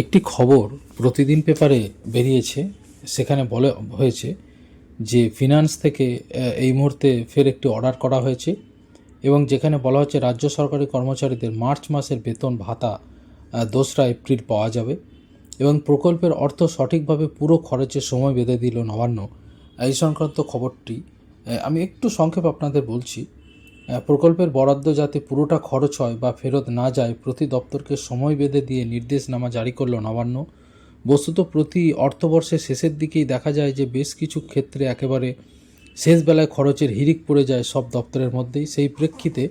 একটি খবর প্রতিদিন পেপারে বেরিয়েছে, সেখানে বলে, হয়েছে যে ফিনান্স থেকে এই মুহূর্তে ফের একটি অর্ডার করা হয়েছে এবং যেখানে বলা হচ্ছে রাজ্য সরকারি কর্মচারীদের মার্চ মাসের বেতন ভাতা দোসরা এপ্রিল পাওয়া যাবে এবং প্রকল্পের অর্থ সঠিকভাবে পুরো খরচের সময় বেঁধে দিল নবান্ন। এই সংক্রান্ত খবরটি আমি একটু সংক্ষেপ আপনাদের বলছি। প্রকল্পের বরাদ্দ যাতে পুরোটা খরচ হয় বা ফেরত না যায়, প্রতি দপ্তরকে সময় বেঁধে দিয়ে নির্দেশনামা জারি করল নবান্ন। বস্তুত প্রতি অর্থবর্ষের শেষের দিকেই দেখা যায় যে বেশ কিছু ক্ষেত্রে একেবারে শেষ বেলায় খরচের হিরিক পড়ে যায় সব দপ্তরের মধ্যেই। সেই প্রেক্ষিতে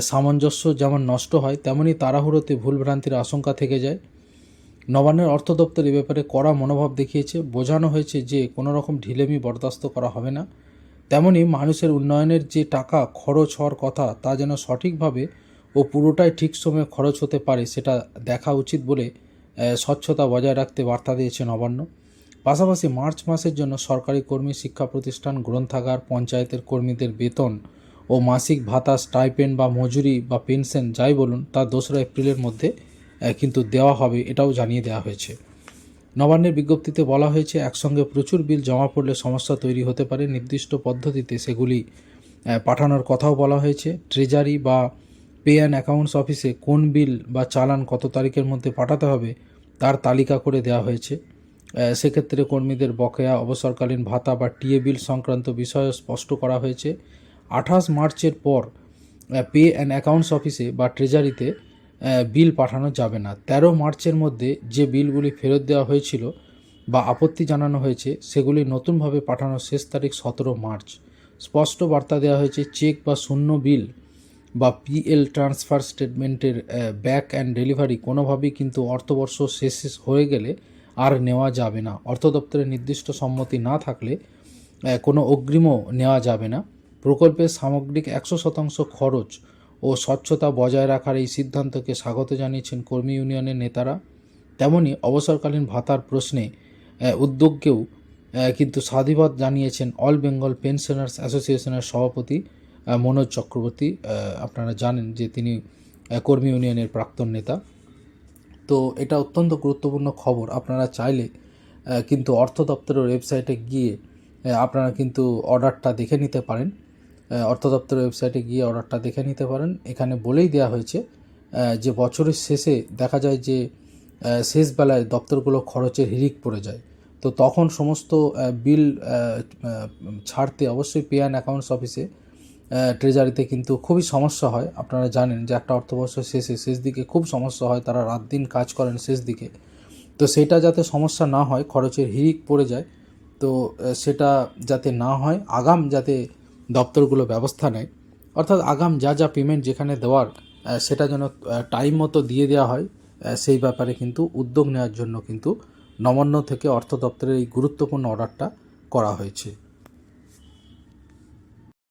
সামঞ্জস্য যেমন নষ্ট হয় তেমনই তাড়াহুড়োতে ভুলভ্রান্তির আশঙ্কা থেকে যায়। নবান্নের অর্থ দপ্তর এ ব্যাপারে কড়া মনোভাব দেখিয়েছে। বোঝানো হয়েছে যে কোনো রকম ঢিলেমি বরদাস্ত করা হবে না। তেমনি মানুষের উন্নয়নের যে টাকা খরচ হওয়ার কথা তা যেন সঠিকভাবে ও পুরোটাই ঠিক সময়ে খরচ হতে পারে সেটা দেখা উচিত বলে স্বচ্ছতা বজায় রাখতে বার্তা দিয়েছে নবান্ন পাশাপাশি মার্চ মাসের জন্য সরকারি কর্মী শিক্ষা প্রতিষ্ঠান, গ্রন্থাগার, পঞ্চায়েতের কর্মীদের বেতন ও মাসিক ভাতা স্টাইপেন্ড বা মজুরি বা পেনশন যাই বলুন, তা দোসরা এপ্রিলের মধ্যে কিন্তু দেওয়া হবে এটাও জানিয়ে দেওয়া হয়েছে। নবান্নের বিজ্ঞপ্তিতে বলা হয়েছে, একসঙ্গে প্রচুর বিল জমা পড়লে সমস্যা তৈরি হতে পারে নির্দিষ্ট পদ্ধতিতে সেগুলি। পাঠানোর কথাও বলা হয়েছে, ট্রেজারি বা পে অ্যান্ড অ্যাকাউন্টস অফিসে কোন বিল বা চালান কত তারিখের মধ্যে পাঠাতে হবে তার তালিকা করে দেওয়া হয়েছে। সেক্ষেত্রে কর্মীদের বকেয়া, অবসরকালীন ভাতা বা টিএ বিল সংক্রান্ত বিষয়ে স্পষ্ট করা হয়েছে। আঠাশ মার্চের পর পে অ্যান্ড অ্যাকাউন্টস অফিসে বা ট্রেজারিতে বিল পাঠানো যাবে না। তেরো মার্চের মধ্যে যে বিলগুলি ফেরত দেওয়া হয়েছিল বা আপত্তি জানানো হয়েছে, সেগুলি নতুনভাবে পাঠানোর শেষ তারিখ সতেরো মার্চ। স্পষ্ট বার্তা দেওয়া হয়েছে, চেক বা শূন্য বিল বা পিএল ট্রান্সফার স্টেটমেন্টের ব্যাক অ্যান্ড ডেলিভারি কোনোভাবেই কিন্তু অর্থবর্ষ শেষ হয়ে গেলে আর নেওয়া যাবে না। অর্থ দপ্তরের নির্দিষ্ট সম্মতি না থাকলে কোনো অগ্রিমও নেওয়া যাবে না। প্রকল্পের সামগ্রিক একশো শতাংশ খরচ ও স্বচ্ছতা বজায় রাখার এই সিদ্ধান্তকে স্বাগত জানিয়েছেন কর্মী ইউনিয়নের নেতারা। তেমনি অবসরকালীন ভাতার প্রশ্নে উদ্যোগকেও কিন্তু সাধুবাদ জানিয়েছেন অল বেঙ্গল পেনশনার্স অ্যাসোসিয়েশনের সভাপতি মনোজ চক্রবর্তী। আপনারা জানেন যে তিনি কর্মী ইউনিয়নের প্রাক্তন নেতা। তো এটা অত্যন্ত গুরুত্বপূর্ণ খবর। আপনারা চাইলে কিন্তু অর্থ দপ্তরের ওয়েবসাইটে গিয়ে আপনারা কিন্তু অর্ডারটা দেখে নিতে পারেন। অর্থ দপ্তরের ওয়েবসাইটে গিয়ে অর্ডারটা দেখে নিতে পারেন। এখানে বলেই দেওয়া হয়েছে যে বছরের শেষে দেখা যায় যে শেষ বেলায় দপ্তরগুলো খরচের হিরিক পড়ে যায়। তো তখন সমস্ত বিল ছাড়তে অবশ্যই পে অ্যান্ড অ্যাকাউন্টস অফিসে ট্রেজারিতে কিন্তু খুবই সমস্যা হয়। আপনারা জানেন যে একটা অর্থবর্ষ শেষে শেষ দিকে খুব সমস্যা হয়, তারা রাত দিন কাজ করেন শেষ দিকে। তো সেটা যাতে সমস্যা না হয়, খরচের হিরিক পড়ে যায়, তো সেটা যাতে না হয়, আগাম যাতে দপ্তরগুলো ব্যবস্থা নেয়। অর্থাৎ আগাম যা যা পেমেন্ট যেখানে দেওয়ার সেটা যেন টাইম মতো দিয়ে দেওয়া হয় সেই ব্যাপারে কিন্তু উদ্যোগ নেওয়ার জন্য কিন্তু নবান্ন থেকে অর্থ দপ্তরের এই গুরুত্বপূর্ণ অর্ডারটা করা হয়েছে।